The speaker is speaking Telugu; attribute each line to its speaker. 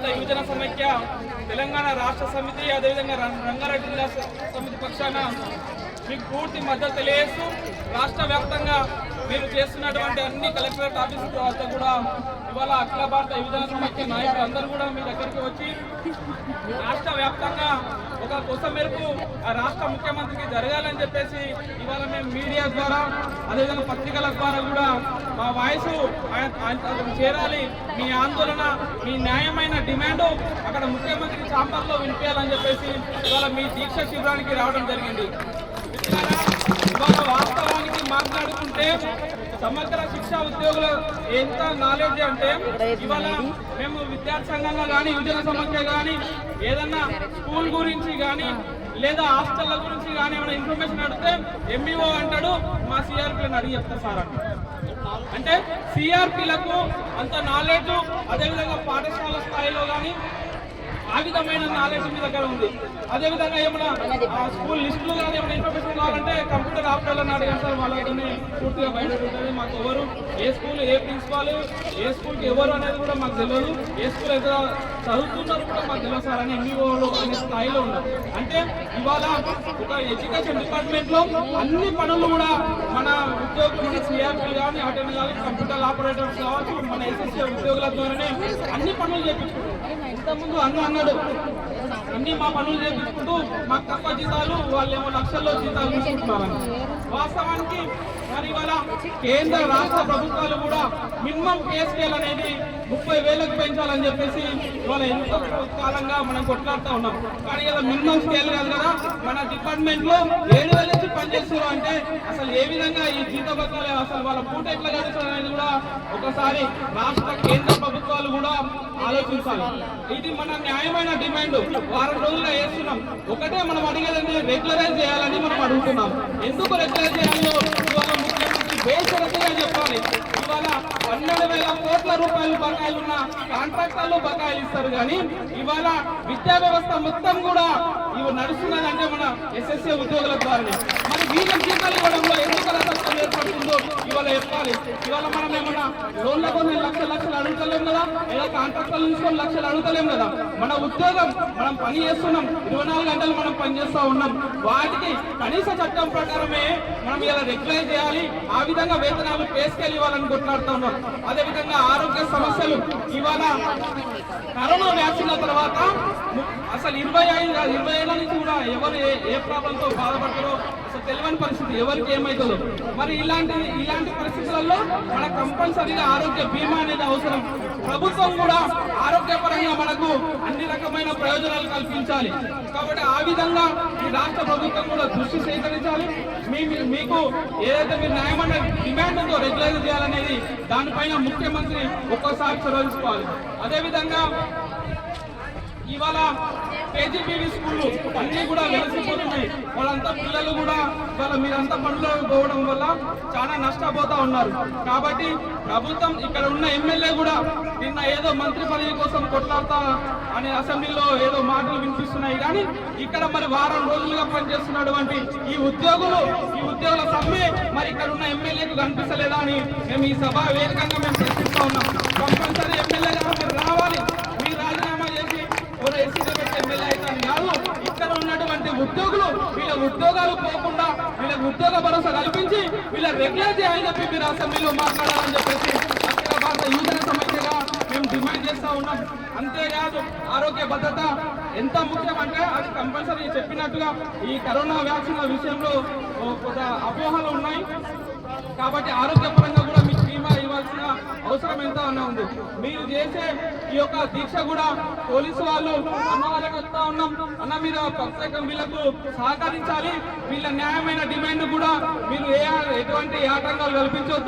Speaker 1: భారత యువజన సమైక్య తెలంగాణ రాష్ట్ర సమితి అదేవిధంగా రం- రంగారెడ్డి జిల్లా సమితి పక్షాన మీకు పూర్తి మద్దతు తెలియజేస్తూ రాష్ట్ర వ్యాప్తంగా మీరు చేస్తున్నటువంటి అన్ని కలెక్టరేట్ ఆఫీస్ తర్వాత కూడా ఇవాళ అఖిల భారత యువజన సమైక్య నాయకులు అందరూ కూడా మీ దగ్గరికి వచ్చి రాష్ట్ర వ్యాప్తంగా ఒక కొత్త మేరకు ఆ రాష్ట్ర ముఖ్యమంత్రికి జరగాలని చెప్పేసి ఇవాళ మేము మీడియా ద్వారా అదేవిధంగా పత్రికల ద్వారా కూడా మా వాయిస్ చేరాలి. మీ ఆందోళన మీ న్యాయమైన డిమాండ్ అక్కడ ముఖ్యమంత్రి చాంబర్లో వినిపించాలని చెప్పేసి ఇవాళ మీ దీక్ష శిబిరానికి రావడం జరిగింది. ఇవాళ వాస్తవానికి మాట్లాడుకుంటే సమగ్ర శిక్ష ఉద్యోగుల ఎంత నాలెడ్జ్ అంటే ఇవాళ మేము విద్యార్థి సంఘంగా కానీ యువజన సమస్య కానీ ఏదన్నా స్కూల్ గురించి కానీ లేదా హాస్టల్ల గురించి కానీ ఏమైనా ఇన్ఫర్మేషన్ అడిగితే ఎంఈఓ అంటాడు మా సిఆర్పీలను అడిగి చెప్తా సార్ అంటే సిఆర్పీలకు అంత నాలెడ్జ్ అదేవిధంగా పాఠశాల స్థాయిలో కానీ ఆ విధమైన నాలెడ్జ్ మీ దగ్గర ఉంది. అదేవిధంగా ఏమైనా ఆ, స్కూల్ లిస్టులు కానీ ఏమైనా ఇన్ఫర్మేషన్ కంప్యూటర్ ఆపరేటర్ని అడిగాను సార్ వాళ్ళతోనే పూర్తిగా బయట ఉంటుంది మాకు ఎవరు ఏ స్కూల్ ఏ ప్రిన్సిపాల్ ఏ స్కూల్కి ఎవరు అనేది కూడా మాకు తెలియదు. ఏ స్కూల్ ఎంత చదువుతున్నారు కూడా మాకు తెలియదు సార్ అని ఎంఈఓలు అనే స్థాయిలో ఉన్నారు. అంటే ఇవాళ ఒక ఎడ్యుకేషన్ డిపార్ట్మెంట్లో అన్ని పనులు కూడా మన మన సిఆర్పీ కానీ అటెండ్ కానీ కంప్యూటర్ ఆపరేటర్స్ కావచ్చు మన ఎస్ఎస్సీ ఉద్యోగుల ద్వారానే అన్ని పనులు చేపించుకుంటారు ఇంతకుముందు అన్న అన్నాడు అన్ని మా పనులు చేపించుకుంటూ మాకు తక్కువ జీతాలు వాళ్ళేమో లక్షల్లో జీతాలు తీసుకుంటున్నారని వాస్తవానికి మరి ఇవాళ కేంద్ర రాష్ట్ర ప్రభుత్వాలు కూడా మినిమం పే అనేది ముప్పై వేలకు పెంచాలని చెప్పేసి ఇవాళ ఎంతో కాలంగా మనం కొట్లాడుతూ ఉన్నాం? కానీ ఇలా మినిమం స్కేల్ కాదు కదా మన డిపార్ట్మెంట్లో ఏడు వేల నుంచి పనిచేస్తున్నారు అంటే అసలు ఏ విధంగా ఈ జీతభత్యాలు అసలు వాళ్ళ పూట ఎట్లా గడుస్తుంది అనేది కూడా ఒకసారి రాష్ట్ర కేంద్ర ప్రభుత్వాలు కూడా ఆలోచించాలి. ఇది మన న్యాయమైన డిమాండ్. వారం రోజుల్లో వేస్తున్నాం. ఒకటే మనం అడిగేది రెగ్యులరైజ్ చేయాలని మనం అడుగుతున్నాం. ఎందుకు రెగ్యులరైజ్ చేయాలో? బేషరతుగా చెప్పాలి. ఇవాళ పన్నెండు వేల కోట్ల రూపాయలు బకాయిలు ఉన్న కాంట్రాక్టర్లు బకాయిలు ఇస్తారు కానీ ఇవాళ విద్యా వ్యవస్థ మొత్తం కూడా ఇవి నడుస్తున్నదంటే మన ఎస్ఎస్ఏ ఉద్యోగుల ద్వారా మరి వీళ్ళ జీతాలు ఇవ్వడంలో ఎందుకు అలసత్వం ఏర్పడుతుందో ఇవాళ చెప్పాలి. ఇవాళ మనం ఏమన్నా లోన్ల కొన్ని లక్ష లక్షలు అడుగుతలేం కదా? ఇలా కాంట్రాక్టర్లు తీసుకొని లక్షలు అడుగుతలేం కదా? మన ఉద్యోగం మనం పని చేస్తున్నాం. ఇరవై నాలుగు గంటలు మనం పని చేస్తూ ఉన్నాం. వాటికి కనీస చట్టం ప్రకారమే మనం ఇలా రెగ్యులైజ్ చేయాలి. ఆ విధంగా వేతనాలు పేసుకెళ్ళి ఇవ్వాలని కొట్లాడుతూ ఉన్నాం. అదేవిధంగా ఆరోగ్య సమస్యలు. ఇవాళ కరోనా వ్యాక్సిన్ల తర్వాత అసలు ఇరవై ఐదు ఇరవై ఏళ్ళ నుంచి ఎవరు ఏ ఏ ప్రాబ్లంతో బాధపడతారో అసలు తెలియని పరిస్థితి. ఎవరికి ఏమవుతుందో మరి ఇలాంటి ఇలాంటి పరిస్థితులలో మన కంపల్సరీగా ఆరోగ్య బీమా అనేది అవసరం. ప్రభుత్వం కూడా ఆరోగ్యపరంగా మనకు అన్ని రకమైన ప్రయోజనాలు కల్పించాలి. కాబట్టి ఆ విధంగా ఈ రాష్ట్ర ప్రభుత్వం కూడా దృష్టి సేకరించాలి. మీ మీకు ఏదైతే మీరు న్యాయమైన డిమాండ్ ఉందో రెగ్యులైజ్ చేయాలనేది దానిపైన ముఖ్యమంత్రి ఒక్కోసారి చొరవించుకోవాలి అదేవిధంగా ఇవాళ కేజీబీవీ స్కూళ్ళు అన్నీ కూడా వెలిసిపోతున్నాయి. వాళ్ళంతా పిల్లలు కూడా వాళ్ళ మీరంతా పనులు పోవడం వల్ల చాలా నష్టపోతా ఉన్నారు. కాబట్టి ప్రభుత్వం ఇక్కడ ఉన్న ఎమ్మెల్యే కూడా నిన్న ఏదో మంత్రి పదవి కోసం కొట్లాడతా అనే అసెంబ్లీలో ఏదో మాటలు వినిపిస్తున్నాయి. కానీ ఇక్కడ మరి వారం రోజులుగా పనిచేస్తున్నటువంటి ఈ ఉద్యోగులు ఈ ఉద్యోగుల సమ్మె మరి ఇక్కడ ఉన్న ఎమ్మెల్యేకు కనిపిస్తలేదా అని మేము ఈ సభ వేదికగా మేము ప్రశ్నిస్తా ఉన్నాం. కంపల్సరీ ఎమ్మెల్యే గారు మీరు రావాలి మీరు రాజీనామా చేసి ఒక ఎస్సీ ఎమ్మెల్యే అయితే కాదు ఇక్కడ ఉన్నటువంటి ఉద్యోగులు వీళ్ళ ఉద్యోగాలు పోకుండా భరోసా కల్పించి వీళ్ళ రెగ్యులర్ చేయాలని చెప్పి మీరు అసెంబ్లీలో మాట్లాడాలని చెప్పేసి అఖిల భారత యువజన సమస్యగా మేము డిమాండ్ చేస్తా ఉన్నాం. అంతేకాదు ఆరోగ్య భద్రత ఎంత ముఖ్యం అంటే అది కంపల్సరీ చెప్పినట్టుగా ఈ కరోనా వ్యాక్సిన్ల విషయంలో కొంత అపోహలు ఉన్నాయి. కాబట్టి ఆరోగ్యపరంగా కూడా మీకు బీమా ఇవ్వాల్సిన అవసరం ఎంత అన్న ఉంది. మీరు చేసే ఈ యొక్క దీక్ష కూడా పోలీసు వాళ్ళు అన్న వాళ్ళకి ఉన్నాం. అన్న మీరు ప్రత్యేకం వీళ్ళకు సహకరించాలి. వీళ్ళ న్యాయమైన డిమాండ్ కూడా మీరు ఏ ఎటువంటి ఆటంకాలు కల్పించొద్దు.